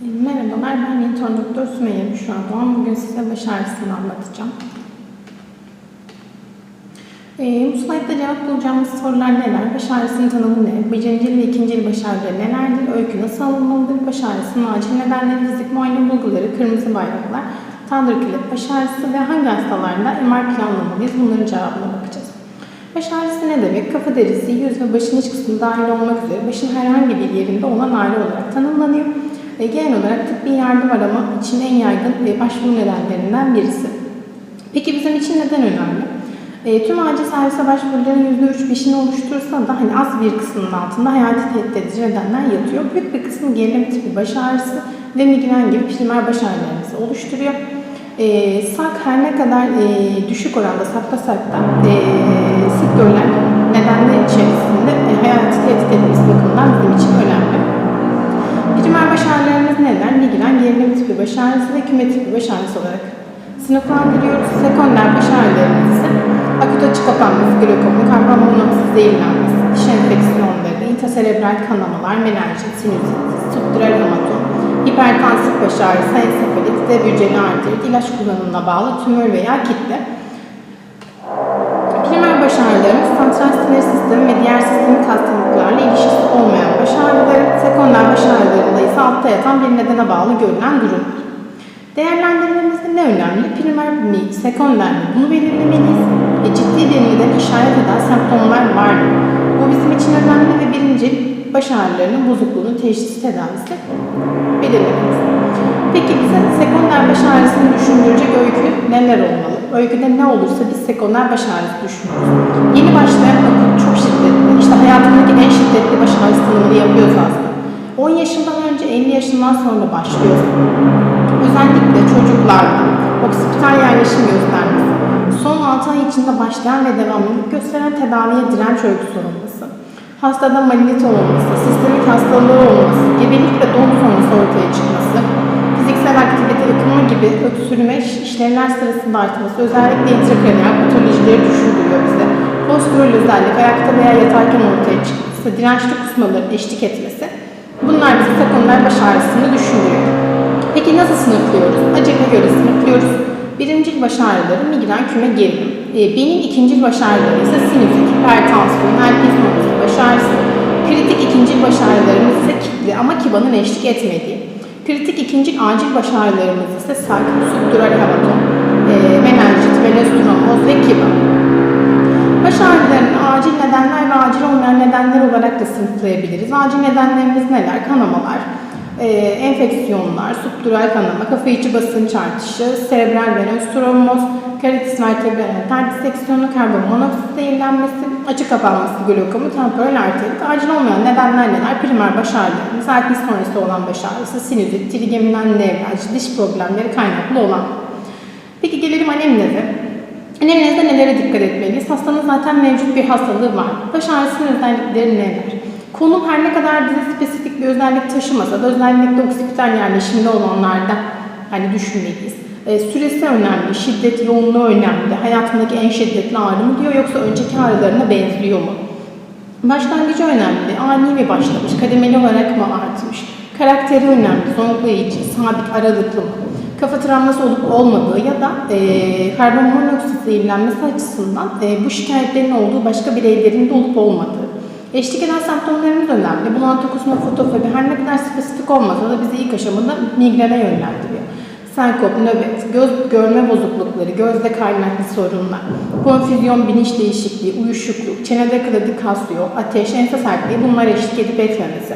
Merhabalar, ben intern doktor Sümeyye Büşra Doğan. Bugün size baş ağrısını anlatacağım. E, bu slaytta cevap bulacağımız sorular neler? Baş ağrısının tanımı ne? Birincil ve ikincil baş ağrıları nelerdir? Öykü nasıl alınmalıdır? Baş ağrısının acil nedenleri, fizik muayene bulguları, kırmızı bayraklar, tandır kilip, baş ağrısı ve hangi hastalarda MR planlamalıyız? Bunların cevabına bakacağız. Baş ağrısı ne demek? Kafa derisi, yüz ve başın iç kısmı dahil olmak üzere başın herhangi bir yerinde olan ağrı olarak tanımlanıyor. E, genel olarak tıbbi yardım arama için en yaygın e, başvuru nedenlerinden birisi. Peki bizim için neden önemli? E, tüm acil servise başvuruların %3-5'ini oluştursa da hani az bir kısmının altında hayati tehdit edici nedenler yatıyor. Büyük bir kısmı gerilim tipi baş ağrısı ve migren gibi primer baş ağrılarımızı oluşturuyor. E, sak her ne kadar e, düşük oranda saplasak da e, sık görülen nedenler içerisinde e, hayati tehdit etmesi bakımından bizim için önemli. Primer baş ağrılarımız neler? Migren, gerilim tipi baş ağrısı ve küme tipi baş ağrısı olarak sınıflandırıyoruz. Sekonder baş ağrılarımız ise akut açık kapanması, glokomu, karbonmonoksit zehirlenmesi, diş enfeksiyonları, intraserebral kanamalar, menenjit, sinüzit, subdural hematom, hipertansif baş ağrısı, ensefalit, devürceli arterit, ilaç kullanımına bağlı tümör veya kitle. Primer baş ağrılarımız santral sinir sistemi ve diğer sistemik hastalıklarla ilişkisi olmayan baş ağrıları, sekonder baş ağrılarında ise altta yatan bir nedene bağlı görülen durumlar. Değerlendirmemizde ne önemli? Primer mi, sekonder mi? Bunu belirlemeliyiz. E, ciddi neden işaret eden semptomlar var mı? Bu bizim için önemli ve birinci baş ağrılarının bozukluğunu teşhis tedavisi belirlemeliyiz. Peki bize sekonder baş ağrısını düşündürecek öykü neler olmalı? Öyküde ne olursa biz sekonder baş ağrısı düşünüyoruz. Yeni başlayan akut çok şiddetli, işte hayatımdaki en şiddetli baş ağrısı tanımını yapıyoruz aslında. 10 yaşından önce 50 yaşından sonra başlıyor. Özellikle çocuklarda oksipital yerleşim göstermesi, son 6 ay içinde başlayan ve devamlılık gösteren tedaviye direnç öyküsü olması, hastada malignit olması, sistemik hastalığı olması, gebelik ve doğum sonrası ortaya çıkması, fiziksel aktivite ıkınma gibi öksürme işlemler sırasında artması, özellikle intrakraniyal patolojileri düşündürüyor bize. Postural özellik, ayakta veya yatarken ortaya çıkması, dirençli kusmaların eşlik etmesi, bunlar bize sekonder baş ağrısını düşündürüyor. Peki nasıl sınıflıyoruz? Acaba göre sınıflıyoruz. Birincil baş ağrıları migren, küme, gerilim. E, benim ikincil baş ağrıları ise sinüzit, hipertansiyon, herpes sonrası baş ağrısı. Kritik ikincil baş ağrılarımız ise kitli ama kibanın eşlik etmediği. Kritik ikincil acil baş ağrılarımız ise sark, subdural hematom, e, menenjit, venöz tromboz ve kiba. Baş ağrılarını acil nedenler ve acil olmayan nedenler olarak da sınıflayabiliriz. Acil nedenlerimiz neler? Kanamalar, e, enfeksiyonlar, subdural kanama, kafa içi basınç artışı, serebral venöz tromboz, karitis vertebral diseksiyonu, karbonmonoksit zehirlenmesi, açık kapanması glokomu, temporal arterit. Acil olmayan nedenler neler? Primer baş ağrılarımız, herpes sonrası olan baş ağrısı, sinüzit, trigeminal nevralji, diş problemleri kaynaklı olan. Peki gelelim anemneze. Anemnezde nelere dikkat etmeliyiz? Hastanın zaten mevcut bir hastalığı var. Baş ağrısının özellikleri neler? Konum her ne kadar dize spesifik bir özellik taşımasa da özellikle oksipital yerleşimde olanlarda hani düşünmeliyiz. E, süresi önemli, şiddet yoğunluğu önemli. Hayatındaki en şiddetli ağrı mı diyor yoksa önceki ağrılarına benziyor mu? Başlangıcı önemli. Ani mi başlamış? Kademeli olarak mı artmış? Karakteri önemli. Zonklayıcı, sabit, aralıklı mı? Kafa travması olup olmadığı ya da e, karbonmonoksit zehirlenmesi açısından e, bu şikayetlerin olduğu başka bireylerin de olup olmadığı. Eşlik eden semptomlarımız önemli. Bulantı, kusma, fotofobi her ne kadar spesifik olmasa da bizi ilk aşamada migrene yönlendiriyor. Senkop, nöbet, göz görme bozuklukları, gözde kaynaklı sorunlar, konfüzyon, bilinç değişikliği, uyuşukluk, çenede kladikasyon, ateş, ense sertliği bunlar eşlik edip etmemesi.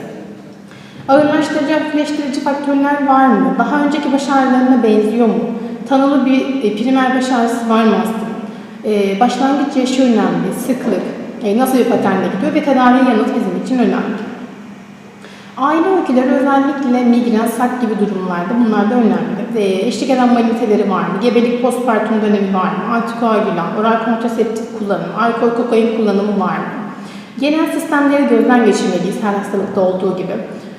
Ağırlaştırıcı, hafifleştirici faktörler var mı? Daha önceki baş ağrılarına benziyor mu? Tanılı bir e, primer baş ağrısı var mı hastanın? E, başlangıç yaşı önemli, sıklık, nasıl bir paternle gidiyor ve tedavi yanıt bizim için önemli. Aile öyküleri özellikle migren, sak gibi durumlarda bunlar da önemli. E, eşlik eden maniteleri var mı? Gebelik postpartum dönemi var mı? Antikoagülan, oral kontraseptif kullanımı, alkol kokain kullanımı var mı? Genel sistemleri gözden geçirmeliyiz her hastalıkta olduğu gibi.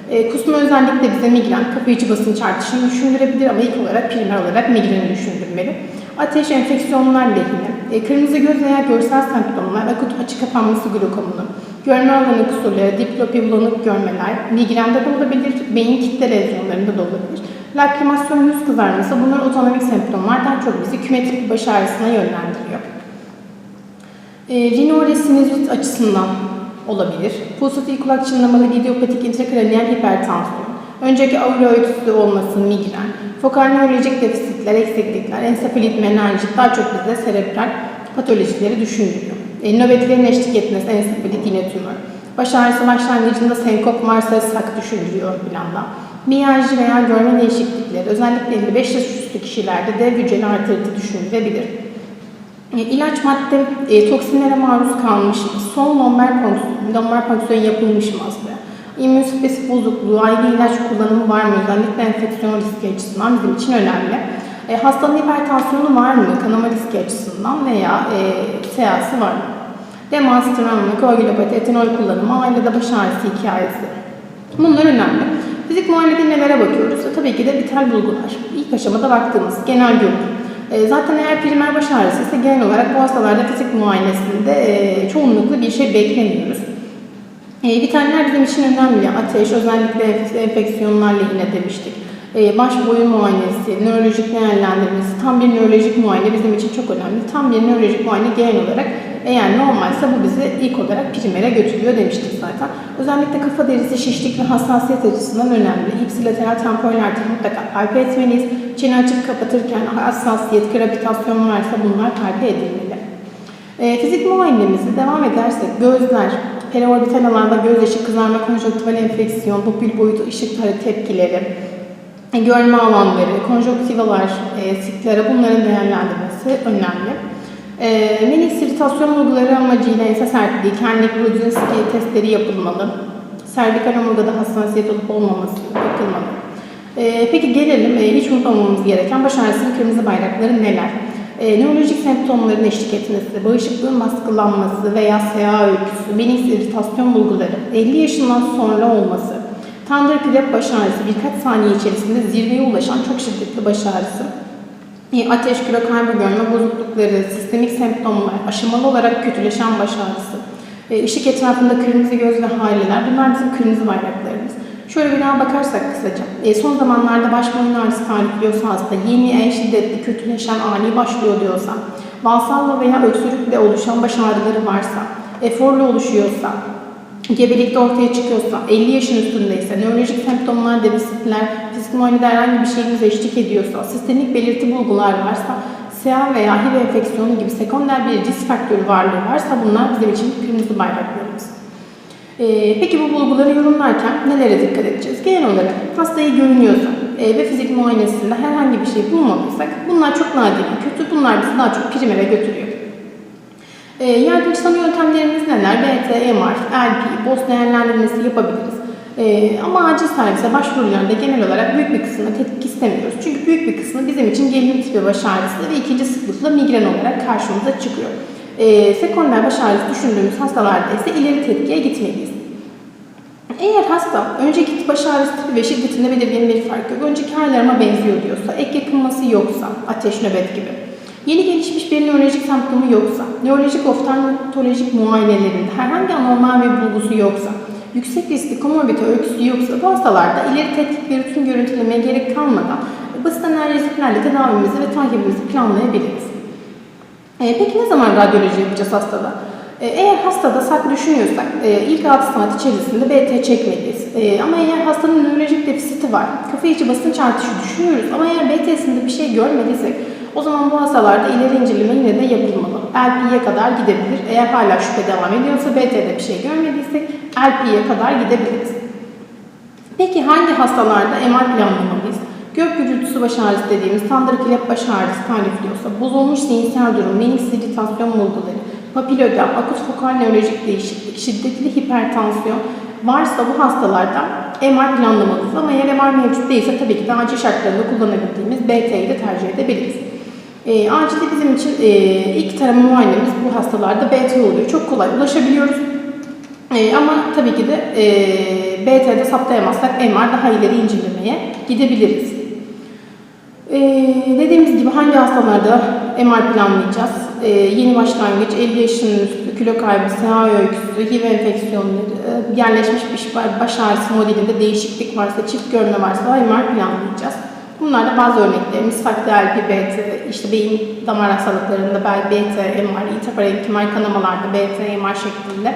E, kusma özellikle bize migren, kapı içi basınç artışını düşündürebilir ama ilk olarak primer olarak migreni düşündürmeli. Ateş, enfeksiyonlar lehine, e, kırmızı göz veya görsel semptomlar, akut açık kapanması glokomunu, görme alanı kusurları, diplopi bulanık görmeler, migrende de olabilir, beyin kitle lezyonlarında da olabilir. Lakrimasyon, yüz kızarması bunlar otonomik semptomlar daha çok bizi kümetrik baş ağrısına yönlendiriyor. E, rinore sinüzit açısından olabilir. Pulsatif kulak çınlamalı idiopatik intrakraniyel hipertansiyon. Önceki aura öyküsü olması migren. Fokal nörolojik defisitler, eksiklikler, ensefalit, menenjit daha çok bizde serebral patolojileri düşündürüyor. E, nöbetlerin eşlik etmesi, ensefalit yine tümör. Baş ağrısı başlangıcında senkop varsa sak düşünülüyor ön planda. Veya görme değişiklikleri, özellikle 55 yaş üstü kişilerde de hücreli arteriti düşünülebilir. E, ilaç madde e, toksinlere maruz kalmış mı? Son lombar fonksiyon, lombar fonksiyon yapılmış mı hastaya? İmmün spesifik bozukluğu, ayrı ilaç kullanımı var mı? Özellikle enfeksiyon riski açısından bizim için önemli. E, hastanın hipertansiyonu var mı? Kanama riski açısından veya e, seansı var mı? Demans, travma, koagülopati, etanol kullanımı, ailede baş ağrısı hikayesi. Bunlar önemli. Fizik muayenede nelere bakıyoruz? E, tabii ki de vital bulgular. İlk aşamada baktığımız genel görünüm. E, zaten eğer primer baş ağrısı ise genel olarak bu hastalarda fizik muayenesinde e, çoğunlukla bir şey beklemiyoruz. E, vitaminler bizim için önemli. Ateş, özellikle enfeksiyonlarla yine demiştik. E, baş boyun muayenesi, nörolojik değerlendirmesi, tam bir nörolojik muayene bizim için çok önemli. Tam bir nörolojik muayene genel olarak eğer normalse bu bizi ilk olarak primere götürüyor demiştik zaten. Özellikle kafa derisi şişlik ve hassasiyet açısından önemli. İpsilateral temporal arteri mutlaka palpe etmeliyiz. Çene açıp kapatırken hassasiyet, gravitasyon varsa bunlar palpe edilmeli. E, fizik muayenemizi devam edersek gözler, periorbital alanda göz yaşı kızarma, konjonktival enfeksiyon, pupil boyutu, ışık tepkileri, e, görme alanları, konjonktivalar, e, siklere bunların değerlendirmesi önemli. E, Menis iritasyon bulguları amacıyla ense sertliği, kendik, Rudzinski testleri yapılmalı. Servikal omurgada hassasiyet olup olmaması bakılmalı. E, peki gelelim e, hiç unutmamamız gereken baş ağrısının kırmızı bayrakları neler? E, nörolojik semptomların eşlik etmesi, bağışıklığın baskılanması veya SEA öyküsü, menis iritasyon bulguları, 50 yaşından sonra olması, tandır pilep baş ağrısı birkaç saniye içerisinde zirveye ulaşan çok şiddetli baş ağrısı, e, ateş, kilo kaybı görme bozuklukları, sistemik semptomlar, aşamalı olarak kötüleşen baş ağrısı, e, ışık etrafında kırmızı göz ve haleler bunlar bizim kırmızı bayraklarımız. Şöyle bir daha bakarsak kısaca, e, son zamanlarda baş boyun ağrısı tarifliyorsa hasta, yeni en şiddetli kötüleşen ani başlıyor diyorsa, valsalla veya öksürükle oluşan baş ağrıları varsa, eforlu oluşuyorsa, gebelikte ortaya çıkıyorsa, 50 yaşın üstündeyse, nörolojik semptomlar, devisitler, fizik muayenede herhangi bir şeyimiz eşlik ediyorsa, sistemik belirti bulgular varsa, SEA veya HIV enfeksiyonu gibi sekonder bir risk faktörü varlığı varsa bunlar bizim için kırmızı bayraklarımız. Ee, peki bu bulguları yorumlarken nelere dikkat edeceğiz? Genel olarak hastayı görünüyorsa e, ve fizik muayenesinde herhangi bir şey bulmadıysak bunlar çok nadiren kötü. Bunlar bizi daha çok primere götürüyor. E, yardımcı yöntemlerimiz neler? BT, MR, LP, BOS değerlendirmesi yapabiliriz. E, ama acil servise başvurularda genel olarak büyük bir kısmını tetkik istemiyoruz. Çünkü büyük bir kısmı bizim için gerilim tipi baş ağrısı ve ikinci sıklıkla migren olarak karşımıza çıkıyor. E, sekonder baş ağrısı düşündüğümüz hastalarda ise ileri tetkiye gitmeliyiz. Eğer hasta önceki baş ağrısı tipi ve şiddetinde belirgin bir fark yok, önceki ağrılarıma benziyor diyorsa, ek yakınması yoksa, ateş nöbet gibi, yeni gelişmiş bir nörolojik semptomu yoksa, nörolojik oftalmolojik muayenelerinde herhangi anormal bir bulgusu yoksa, yüksek riskli komorbide öyküsü yoksa bu hastalarda ileri tetkik bir rutin görüntülemeye gerek kalmadan basit analizlerle tedavimizi ve takibimizi planlayabiliriz. E, peki ne zaman radyoloji yapacağız hastada? E, eğer hastada sak düşünüyorsak e, ilk 6 saat içerisinde BT çekmeliyiz. E, ama eğer hastanın nörolojik defisiti var, kafa içi basınç artışı düşünüyoruz ama eğer BT'sinde bir şey görmediysek o zaman bu hastalarda ileri inceleme yine de yapılmalı. LP'ye kadar gidebilir. Eğer hala şüphe devam ediyorsa BT'de bir şey görmediysek LP'ye kadar gidebiliriz. Peki hangi hastalarda MR planlamalıyız? Gök gürültüsü baş ağrısı dediğimiz tandır kilep baş ağrısı tarifliyorsa, bozulmuş zihinsel durum, menis iritasyon bulguları, papilödem, akut fokal nörolojik değişiklik, şiddetli hipertansiyon varsa bu hastalarda MR planlamalıyız. Ama eğer MR mevcut değilse tabii ki de acil şartlarında kullanabildiğimiz BT'yi de tercih edebiliriz. E, acilde bizim için e, ilk tarama muayenemiz bu hastalarda BT oluyor. Çok kolay ulaşabiliyoruz. E, ama tabii ki de e, BT'de saptayamazsak MR daha ileri incelemeye gidebiliriz. E, dediğimiz gibi hangi hastalarda MR planlayacağız? e, yeni başlangıç, 50 yaşının üstü, kilo kaybı, SHA öyküsü, HIV enfeksiyonları, e, yerleşmiş bir baş- ağrısı modelinde değişiklik varsa, çift görme varsa MR planlayacağız. Bunlar da bazı örneklerimiz farklı LP, BT, işte beyin damar hastalıklarında BT, MR, itaparenkimal kanamalarda BT, MR şeklinde.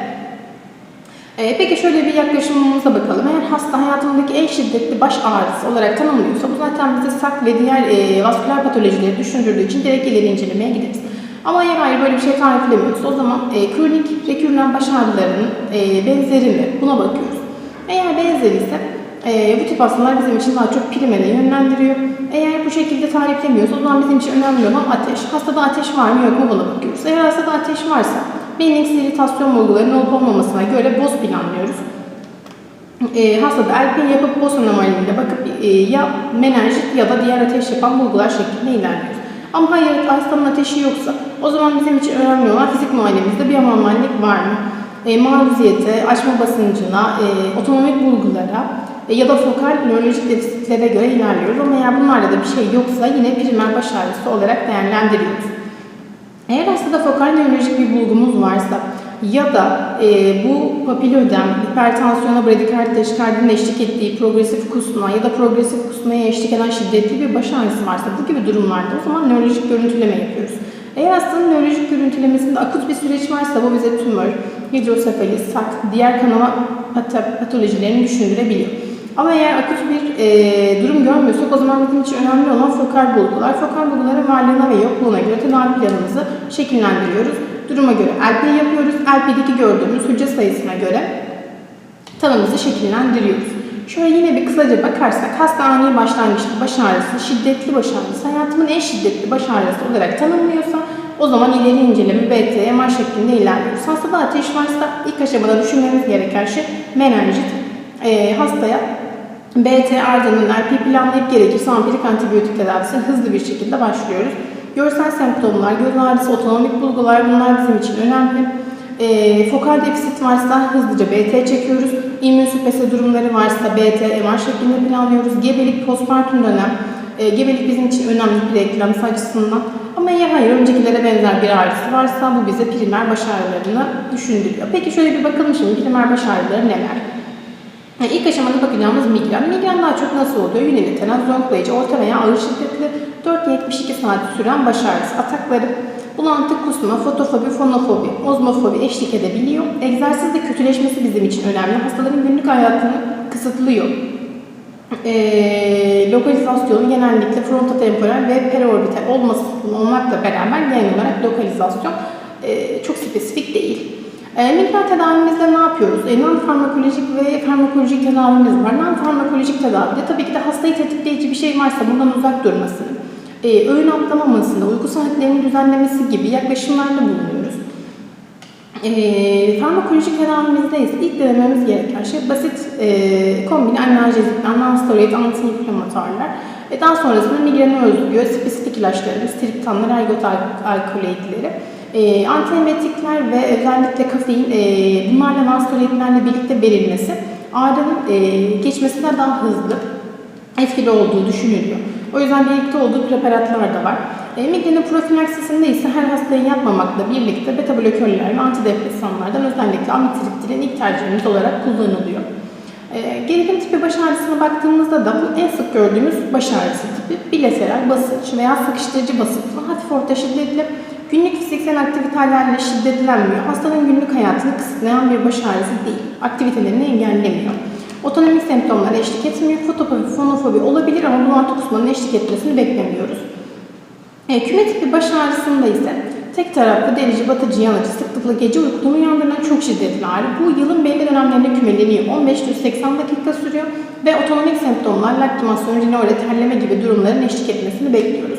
Ee, peki şöyle bir yaklaşımımıza bakalım. Eğer hasta hayatındaki en şiddetli baş ağrısı olarak tanımlıyorsa bu zaten bize sak ve diğer e, vasküler patolojileri düşündürdüğü için direkt ileri incelemeye gideriz. Ama eğer hayır böyle bir şey tariflemiyorsa o zaman e, kronik rekürren baş ağrılarının e, benzeri mi? Buna bakıyoruz. Eğer benzeri ise e, bu tip hastalar bizim için daha çok primere yönlendiriyor. Eğer bu şekilde tariflemiyorsa o zaman bizim için önemli olan ateş. Hastada ateş var mı yok mu buna bakıyoruz. Eğer hastada ateş varsa Beynin irritasyon bulgularının olup olmamasına göre BOS planlıyoruz. E, hastada LP yapıp BOS anomaliyle bakıp e, ya menenjit ya da diğer ateş yapan bulgular şeklinde ilerliyoruz. Ama hayır hastanın ateşi yoksa o zaman bizim için önemli olan fizik muayenemizde bir anormallik var mı? E, maruziyete, açma basıncına, e, otonomik bulgulara e, ya da fokal nörolojik defisitlere göre ilerliyoruz. Ama eğer bunlarda da bir şey yoksa yine primer baş ağrısı olarak değerlendiriyoruz. Eğer hastada fokal nörolojik bir bulgumuz varsa ya da e, bu papilödem, hipertansiyona, bradikard taşikardinin eşlik ettiği progresif kusma ya da progresif kusmaya eşlik eden şiddetli bir baş ağrısı varsa bu gibi durumlarda o zaman nörolojik görüntüleme yapıyoruz. Eğer hastanın nörolojik görüntülemesinde akut bir süreç varsa bu bize tümör, hidrosefali, sak, diğer kanama pat- patolojilerini düşündürebiliyor. Ama eğer akut bir e, durum görmüyorsak o zaman bizim için önemli olan fokal bulgular. Fokal bulguların varlığına ve yokluğuna göre tedavi planımızı şekillendiriyoruz. Duruma göre LP yapıyoruz. LP'deki gördüğümüz hücre sayısına göre tanımızı şekillendiriyoruz. Şöyle yine bir kısaca bakarsak hasta ani başlangıçlı baş ağrısı, şiddetli baş ağrısı, hayatımın en şiddetli baş ağrısı olarak tanımlıyorsa o zaman ileri inceleme BT, MR şeklinde ilerliyoruz. Hastada ateş varsa ilk aşamada düşünmemiz gereken şey menenjit. E, hastaya BT ardından RP planlayıp gerekirse ampirik antibiyotik tedavisine hızlı bir şekilde başlıyoruz. Görsel semptomlar, göz ağrısı, otonomik bulgular bunlar bizim için önemli. E, fokal defisit varsa hızlıca BT çekiyoruz. İmmünsüpresi durumları varsa BT, MR şeklinde planlıyoruz. Gebelik, postpartum dönem. E, gebelik bizim için önemli bir eklemsi açısından. Ama eğer hayır öncekilere benzer bir ağrısı varsa bu bize primer baş ağrılarını düşündürüyor. Peki şöyle bir bakalım şimdi primer baş ağrıları neler? Yani ilk aşamada bakacağımız migren. Migren daha çok nasıl oluyor? Yöneliten, zonklayıcı, orta veya ağır şiddetli 4-72 saat süren baş ağrısı atakları. Bulantı, kusma, fotofobi, fonofobi, ozmofobi eşlik edebiliyor. Egzersizde kötüleşmesi bizim için önemli. Hastaların günlük hayatını kısıtlıyor. Ee, lokalizasyonu genellikle frontotemporal ve periorbital olması olmakla beraber genel olarak lokalizasyon e, çok spesifik değil. E, migren tedavimizde ne yapıyoruz? E, non farmakolojik ve farmakolojik tedavimiz var. Non farmakolojik tedavide tabii ki de hastayı tetikleyici bir şey varsa bundan uzak durmasını, e, öğün atlamamasını, uyku saatlerini düzenlemesi gibi yaklaşımlarda bulunuyoruz. E, farmakolojik tedavimizde ise ilk denememiz gereken şey basit e, kombin analjezikler, non-steroid, anti-inflamatuarlar. E, daha sonrasında migreni özlüyor, spesifik ilaçlarımız, triptanlar, ergot alkaloidleri. E, antiemetikler ve özellikle kafein e, bunlarla non-steroidlerle birlikte verilmesi ağrının e, geçmesine daha hızlı etkili olduğu düşünülüyor. O yüzden birlikte olduğu preparatlar da var. E, migrenin profilaksisinde ise her hastayı yapmamakla birlikte beta blokörler ve antidepresanlardan özellikle amitriptilin ilk tercihimiz olarak kullanılıyor. E, gerilim tipi baş ağrısına baktığımızda da bu en sık gördüğümüz baş ağrısı tipi bilateral basınç veya sıkıştırıcı basınçla hafif orta şiddetli günlük fiziksel aktivitelerle şiddetlenmiyor. Hastanın günlük hayatını kısıtlayan bir baş ağrısı değil. Aktivitelerini engellemiyor. Otonomik semptomlar eşlik etmiyor. Fotofobi, fonofobi olabilir ama bulantı kusmanın eşlik etmesini beklemiyoruz. E, küme tipi baş ağrısında ise tek taraflı delici, batıcı, yanıcı, sıklıkla gece uykudan uyandıran çok şiddetli ağrı. Bu yılın belli dönemlerinde kümeleniyor. 15-80 dakika sürüyor ve otonomik semptomlar, laktimasyon, rinore, terleme gibi durumların eşlik etmesini bekliyoruz.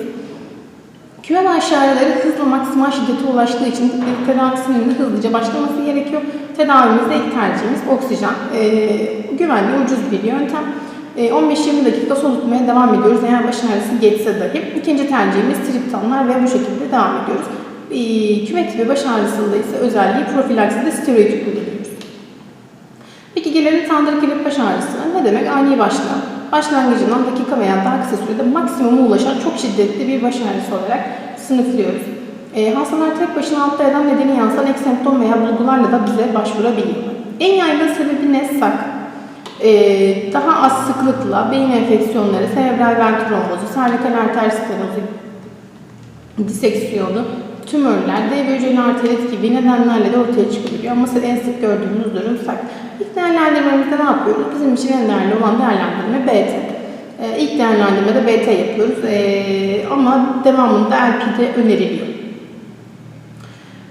Küme baş ağrıları hızla maksimal şiddete ulaştığı için tedavisinin de hızlıca başlaması gerekiyor. Tedavimizde ilk tercihimiz oksijen. Ee, güvenli, ucuz bir yöntem. Ee, 15-20 dakika solutmaya devam ediyoruz eğer baş ağrısı geçse dahi. İkinci tercihimiz triptanlar ve bu şekilde devam ediyoruz. Ee, küme tipi baş ağrısında ise özelliği profilakside steroid kullanıyoruz. Peki gelelim tandır kilip baş ağrısı. Ne demek? Ani başlayan. Başlangıcından dakika veya daha kısa sürede maksimuma ulaşan çok şiddetli bir baş ağrısı olarak sınıflıyoruz. E, hastalar tek başına altta eden nedeni yansıtan ek semptom veya bulgularla da bize başvurabiliyor. En yaygın sebebi ne? Sak. E, daha az sıklıkla beyin enfeksiyonları, serebral ven trombozu, servikal arter stenozu, diseksiyonu, tümörler, dev hücreli arterit gibi nedenlerle de ortaya çıkabiliyor. Ama en sık gördüğümüz durum sak. İlk değerlendirmemizde ne yapıyoruz? Bizim için en değerli olan değerlendirme BT. Ee, ilk değerlendirmede BT yapıyoruz ee, ama devamında LP'de öneriliyor.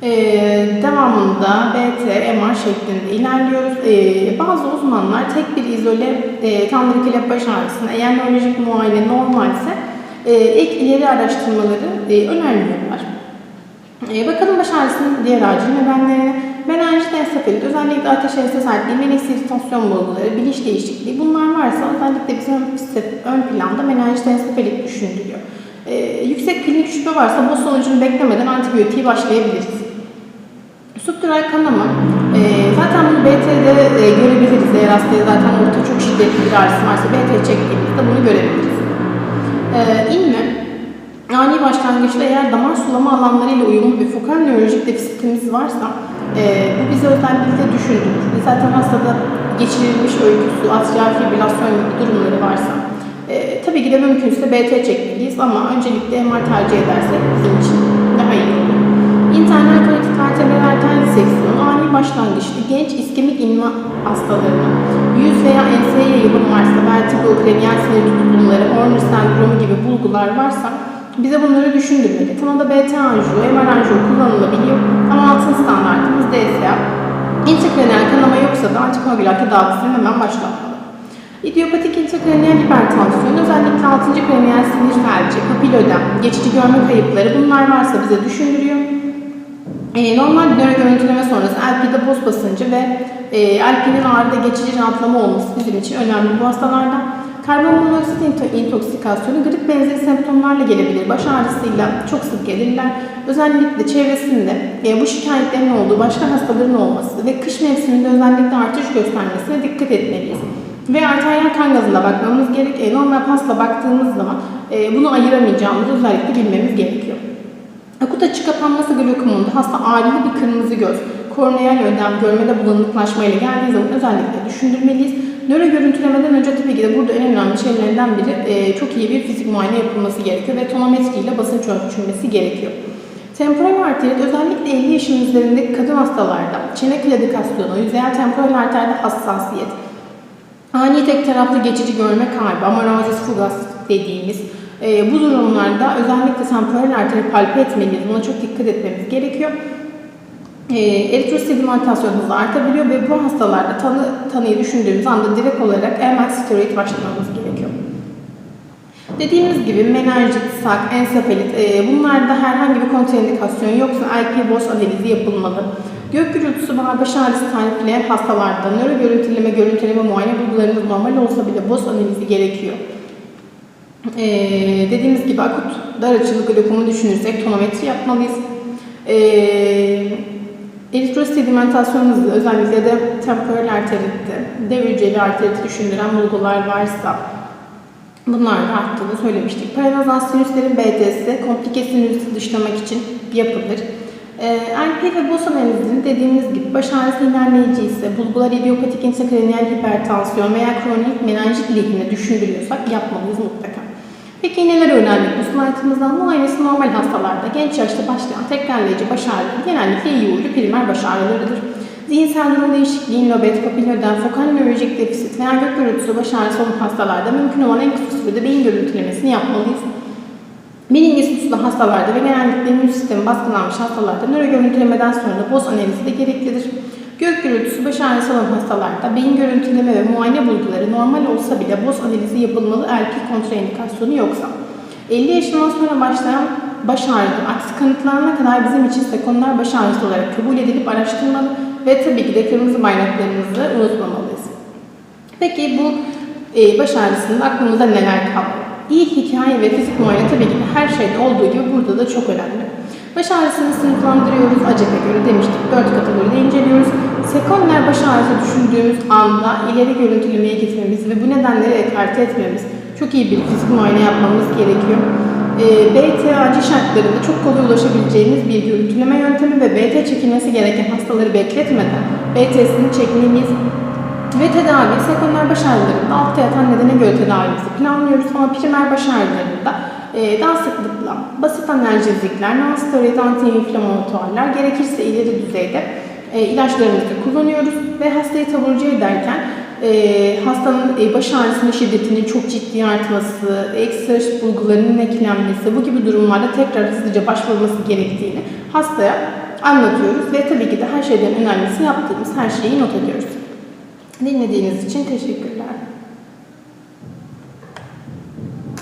Ee, devamında BT, MR şeklinde ilerliyoruz. Ee, bazı uzmanlar tek bir izole e, tanrı kilep baş ağrısına eğer nörolojik muayene normalse e, ek ileri araştırmaları e, önermiyorlar. E, bakalım baş ağrısının diğer acil nedenlerine. Menenjit ensefalit, özellikle ateş ensefalit, menenjit irritasyon bulguları, bilinç değişikliği bunlar varsa özellikle bizim ön, planda menenjit ensefalit düşünülüyor. E, yüksek klinik şüphe varsa bu sonucunu beklemeden antibiyotiği başlayabiliriz. Subdural kanama, e, zaten bunu BT'de e, görebiliriz. Eğer hastaya zaten orta çok şiddetli bir ağrısı varsa BT çektiğimizde bunu görebiliriz. E, inme, ani başlangıçta eğer damar sulama alanlarıyla uyumlu bir fokal nörolojik defisitimiz varsa e, bu bize özellikle düşündürür. Zaten hastada geçirilmiş öyküsü, atrial fibrilasyon gibi durumları varsa e, tabii ki de mümkünse BT çekmeliyiz ama öncelikle MR tercih edersek bizim için daha iyi olur. İnternal karatit vertebral arter diseksiyonu ani başlangıçlı genç iskemik inme hastalarının yüz veya enseye yayılım varsa, vertigo, kraniyal sinir tutulumları, Horner sendromu gibi bulgular varsa bize bunları düşündürmeli. Tanıda BT anjiyo, MR anjiyo kullanılabiliyor ama altın standartımız DSA. İntrakraniyal kanama yoksa da antikoagülat tedavisine hemen başlanmalı. İdiopatik intrakraniyal hipertansiyon, özellikle 6. kraniyal sinir felci, papilödem, geçici görme kayıpları bunlar varsa bize düşündürüyor. E, normal nöro görüntüleme sonrası LP'de boz basıncı ve e, LP'nin ağrıda geçici rahatlama olması bizim için önemli bu hastalarda. Karbonmonoksit intoksikasyonu grip benzeri semptomlarla gelebilir. Baş ağrısıyla çok sık gelirler. Özellikle çevresinde e, bu şikayetlerin olduğu başka hastaların olması ve kış mevsiminde özellikle artış göstermesine dikkat etmeliyiz. Ve arteriyel kan gazına bakmamız gerek. E, normal pasla baktığımız zaman e, bunu ayıramayacağımızı özellikle bilmemiz gerekiyor. Akut açık kapanması glokomunda hasta ağrılı bir kırmızı göz, korneal ödem, görmede bulanıklaşmayla geldiği zaman özellikle düşündürmeliyiz. Nöro görüntülemeden önce tabii ki de burada en önemli şeylerden biri e, çok iyi bir fizik muayene yapılması gerekiyor ve tonometri ile basınç ölçülmesi gerekiyor. Temporal arterit özellikle 50 yaşın üzerindeki kadın hastalarda çene kladikasyonu, yüzeyel temporal arterde hassasiyet, ani tek taraflı geçici görme kaybı, amarazis fugas dediğimiz e, bu durumlarda özellikle temporal arteri palpe etmeliyiz. Buna çok dikkat etmemiz gerekiyor. E, eritrosedimentasyon hızı artabiliyor ve bu hastalarda tanı, tanıyı düşündüğümüz anda direkt olarak hemen steroid başlamamız gerekiyor. Dediğimiz gibi menenjit, sak, ensefalit e, bunlarda herhangi bir kontraindikasyon yoksa IP BOS analizi yapılmalı. Gök gürültüsü ve baş ağrısı tarifleyen hastalarda nöro görüntüleme, görüntüleme muayene bulgularımız normal olsa bile BOS analizi gerekiyor. Ee, dediğimiz gibi akut dar açılı glokomu düşünürsek tonometri yapmalıyız. Ee, Eritrosedimentasyon özellikle de temporal arteritte, dev hücreli arteriti düşündüren bulgular varsa bunlar da arttığını söylemiştik. Paranazal sinüslerin BT'si komplike sinüsü dışlamak için yapılır. Ee, RP ve BOS analizinin dediğimiz gibi baş ağrısı ilerleyici ise bulgular idiopatik intrakraniyal hipertansiyon veya kronik menenjit lehine düşündürüyorsak yapmalıyız mutlaka. Peki neler öğrendik bu slaytımızdan? Muayenesi normal hastalarda genç yaşta başlayan tekrarlayıcı baş ağrıları genellikle iyi uyulu primer baş ağrılarıdır. Zihinsel durum değişikliği, nöbet, papilödem, fokal nörolojik defisit veya gök gürültüsü baş ağrısı olan hastalarda mümkün olan en kısa sürede beyin görüntülemesini yapmalıyız. Birincisi suçlu hastalarda ve genellikle immün sistemi baskılanmış hastalarda nöro görüntülemeden sonra BOS analizi de gereklidir. Gök gürültüsü baş ağrısı olan hastalarda beyin görüntüleme ve muayene bulguları normal olsa bile BOS analizi yapılmalı eğer ki kontraindikasyonu yoksa. 50 yaşından sonra başlayan baş ağrıları aksi kanıtlanana kadar bizim için sekonder baş ağrısı olarak kabul edilip araştırılmalı ve tabii ki de kırmızı bayraklarımızı unutmamalıyız. Peki bu e, baş ağrısında aklımızda neler kaldı? İyi hikaye ve fizik muayene tabii ki her şeyde olduğu gibi burada da çok önemli. Baş ağrısını sınıflandırıyoruz. Acaba göre demiştik. Dört kategoride inceliyoruz. Sekonder baş ağrısı düşündüğümüz anda ileri görüntülemeye gitmemiz ve bu nedenleri ekarte etmemiz, çok iyi bir fizik muayene yapmamız gerekiyor. e, BT acil şartlarında çok kolay ulaşabileceğiniz bir görüntüleme yöntemi ve BT çekilmesi gereken hastaları bekletmeden BT'sini çekmemiz ve tedavi sekonder baş ağrılarında altta yatan nedene göre tedavimizi planlıyoruz ama primer baş ağrılarında daha sıklıkla basit analjezikler, non-steroid anti-inflamatuarlar gerekirse ileri düzeyde e, ilaçlarımızı kullanıyoruz ve hastayı taburcu ederken e, hastanın e, baş ağrısının şiddetinin çok ciddi artması, ekstra bulgularının eklenmesi bu gibi durumlarda tekrar hızlıca başvurulması gerektiğini hastaya anlatıyoruz ve tabii ki de her şeyden önemlisi yaptığımız her şeyi not ediyoruz. Dinlediğiniz için teşekkürler.